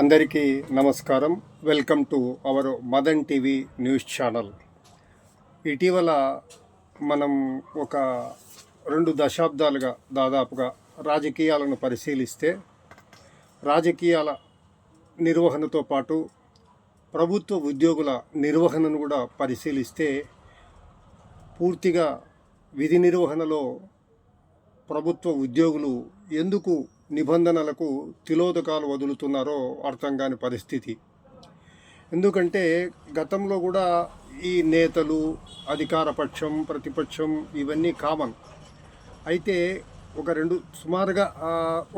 అందరికీ నమస్కారం. Welcome to our Madan TV news channel. ఇటీవల మనం ఒక రెండు దశాబ్దాలుగా దాదాపుగా రాజకీయాలను పరిశీలిస్తే రాజకీయాల నిర్వహణతో పాటు ప్రభుత్వ ఉద్యోగుల నిర్వహణను కూడా పరిశీలిస్తే పూర్తిగా విధి నిర్వహణలో ప్రభుత్వ ఉద్యోగులు ఎందుకు నిబంధనలకు తిలోదకాలు వదులుతున్నారో అర్థం కాని పరిస్థితి. ఎందుకంటే గతంలో కూడా ఈ నేతలు అధికారపక్షం ప్రతిపక్షం ఇవన్నీ కామన్. అయితే ఒక రెండు సుమారుగా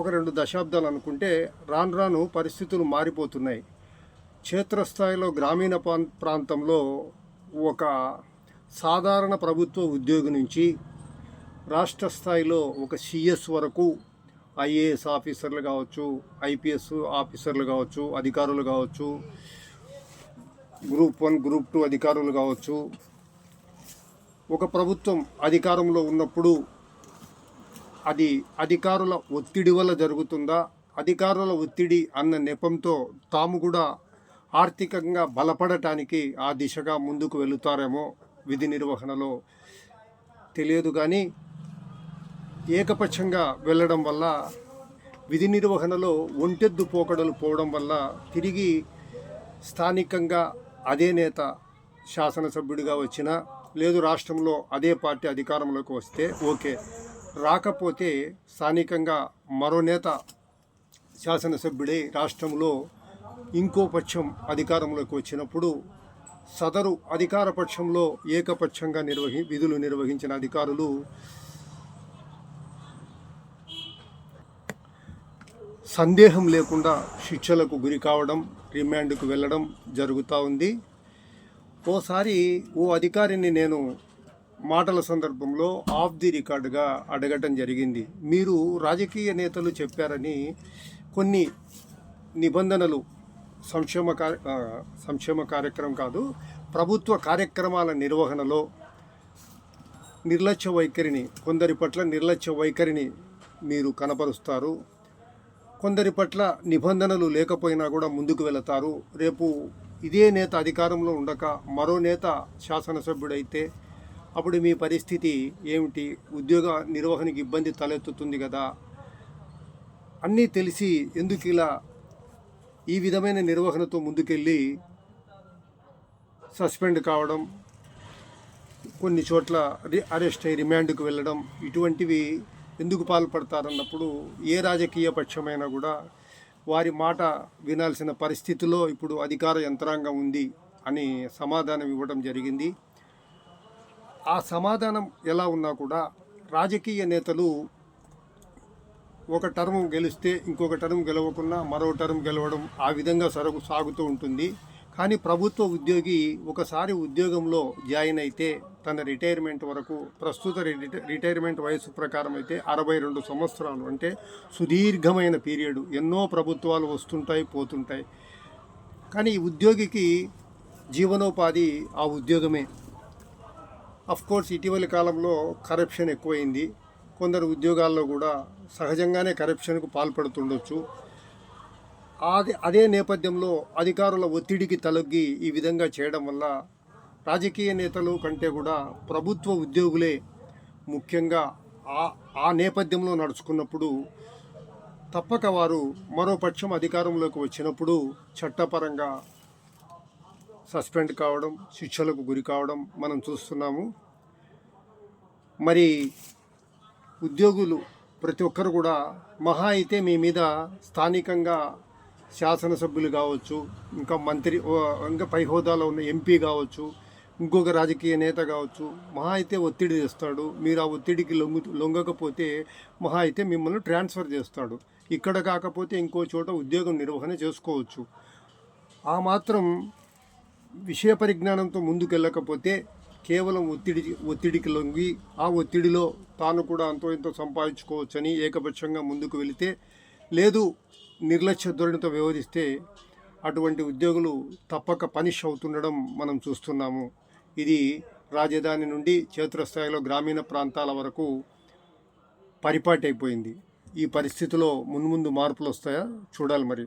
ఒక రెండు దశాబ్దాలు అనుకుంటే రాను రాను పరిస్థితులు మారిపోతున్నాయి. క్షేత్రస్థాయిలో గ్రామీణ ప్రాంతంలో ఒక సాధారణ ప్రభుత్వ ఉద్యోగి నుంచి రాష్ట్ర స్థాయిలో ఒక సిఎస్ వరకు ఐఏఎస్ ఆఫీసర్లు కావచ్చు ఐపీఎస్ ఆఫీసర్లు కావచ్చు అధికారులు కావచ్చు గ్రూప్ వన్ గ్రూప్ టూ అధికారులు కావచ్చు. ఒక ప్రభుత్వం అధికారంలో ఉన్నప్పుడు అది అధికారుల ఒత్తిడి వల్ల జరుగుతుందా? అధికారుల ఒత్తిడి అన్న నెపంతో తాము కూడా ఆర్థికంగా బలపడటానికి ఆ దిశగా ముందుకు వెళుతారేమో విధి నిర్వహణలో తెలియదు కానీ ఏకపక్షంగా వెళ్ళడం వల్ల విధి నిర్వహణలో ఒంటెద్దు పోకడలు పోవడం వల్ల తిరిగి స్థానికంగా అదే నేత శాసనసభ్యుడిగా వచ్చినా లేదు రాష్ట్రంలో అదే పార్టీ అధికారంలోకి వస్తే ఓకే. రాకపోతే స్థానికంగా మరో నేత శాసనసభ్యుడే రాష్ట్రంలో ఇంకో పక్షం అధికారంలోకి వచ్చినప్పుడు సదరు అధికార పక్షంలో ఏకపక్షంగా నిర్వహి విధులు నిర్వహించిన అధికారులు సందేహం లేకుండా శిక్షలకు గురి కావడం రిమాండ్కు వెళ్ళడం జరుగుతూ ఉంది. ఓసారి ఓ అధికారిని నేను మాటల సందర్భంలో ఆఫ్ ది రికార్డుగా అడగటం జరిగింది. మీరు రాజకీయ నేతలు చెప్పారని కొన్ని నిబంధనలు సంక్షేమ కార్య సంక్షేమ కార్యక్రమం కాదు ప్రభుత్వ కార్యక్రమాల నిర్వహణలో నిర్లక్ష్య వైఖరిని కొందరి పట్ల నిర్లక్ష్య వైఖరిని మీరు కనపరుస్తారు. కొందరి పట్ల నిబంధనలు లేకపోయినా కూడా ముందుకు వెళతారు. రేపు ఇదే నేత అధికారంలో ఉండక మరో నేత శాసనసభ్యుడైతే అప్పుడు మీ పరిస్థితి ఏమిటి? ఉద్యోగ నిర్వహణకి ఇబ్బంది తలెత్తుతుంది కదా. అన్నీ తెలిసి ఎందుకు ఇలా ఈ విధమైన నిర్వహణతో ముందుకెళ్ళి సస్పెండ్ కావడం కొన్ని చోట్ల రి అరెస్ట్ అయ్యి రిమాండ్కు వెళ్ళడం ఇటువంటివి ఎందుకు పాల్పడతారన్నప్పుడు ఏ రాజకీయ పక్షమైనా కూడా వారి మాట వినాల్సిన పరిస్థితిలో ఇప్పుడు అధికార యంత్రాంగం ఉంది అని సమాధానం ఇవ్వడం జరిగింది. ఆ సమాధానం ఎలా ఉన్నా కూడా రాజకీయ నేతలు ఒక టర్మ్ గెలిస్తే ఇంకొక టర్మ్ గెలవకుండా మరో టర్మ్ గెలవడం ఆ విధంగా సరుగు సాగుతూ ఉంటుంది. కానీ ప్రభుత్వ ఉద్యోగి ఒకసారి ఉద్యోగంలో జాయిన్ అయితే తన రిటైర్మెంట్ వరకు ప్రస్తుత రిటైర్మెంట్ వయసు ప్రకారం అయితే అరవై రెండు సంవత్సరాలు. అంటే సుదీర్ఘమైన పీరియడ్. ఎన్నో ప్రభుత్వాలు వస్తుంటాయి పోతుంటాయి. కానీ ఈ ఉద్యోగికి జీవనోపాధి ఆ ఉద్యోగమే. కోర్స్ ఇటీవలి కాలంలో కరప్షన్ ఎక్కువైంది. కొందరు ఉద్యోగాల్లో కూడా సహజంగానే కరప్షన్కు పాల్పడుతుండొచ్చు. అది అదే నేపథ్యంలో అధికారుల ఒత్తిడికి తలొగ్గి ఈ విధంగా చేయడం వల్ల రాజకీయ నేతలు కంటే కూడా ప్రభుత్వ ఉద్యోగులే ముఖ్యంగా ఆ ఆ నేపథ్యంలో నడుచుకున్నప్పుడు తప్పక వారు మరో పక్షం అధికారంలోకి వచ్చినప్పుడు చట్టపరంగా సస్పెండ్ కావడం శిక్షలకు గురి కావడం మనం చూస్తున్నాము. మరి ఉద్యోగులు ప్రతి ఒక్కరు కూడా మహా అయితే మీ మీద స్థానికంగా శాసనసభ్యులు కావచ్చు ఇంకా మంత్రి ఇంకా పై హోదాలో ఉన్న ఎంపీ కావచ్చు ఇంకొక రాజకీయ నేత కావచ్చు మహా అయితే ఒత్తిడి చేస్తాడు. మీరు ఆ ఒత్తిడికి లొంగు లొంగకపోతే మహా అయితే మిమ్మల్ని ట్రాన్స్ఫర్ చేస్తాడు. ఇక్కడ కాకపోతే ఇంకో చోట ఉద్యోగం నిర్వహణ చేసుకోవచ్చు. ఆ మాత్రం విషయ పరిజ్ఞానంతో ముందుకెళ్ళకపోతే కేవలం ఒత్తిడి ఒత్తిడికి లొంగి ఆ ఒత్తిడిలో తాను కూడా అంతో ఇంతో సంపాదించుకోవచ్చని ఏకపక్షంగా ముందుకు వెళితే లేదు. నిర్లక్ష్య ధోరణితో వ్యవహరిస్తే అటువంటి ఉద్యోగులు తప్పక పనిష్ అవుతుండడం మనం చూస్తున్నాము. ఇది రాజధాని నుండి క్షేత్రస్థాయిలో గ్రామీణ ప్రాంతాల వరకు పరిపాటైపోయింది. ఈ పరిస్థితిలో మున్ముందు మార్పులు వస్తాయా చూడాలి మరి.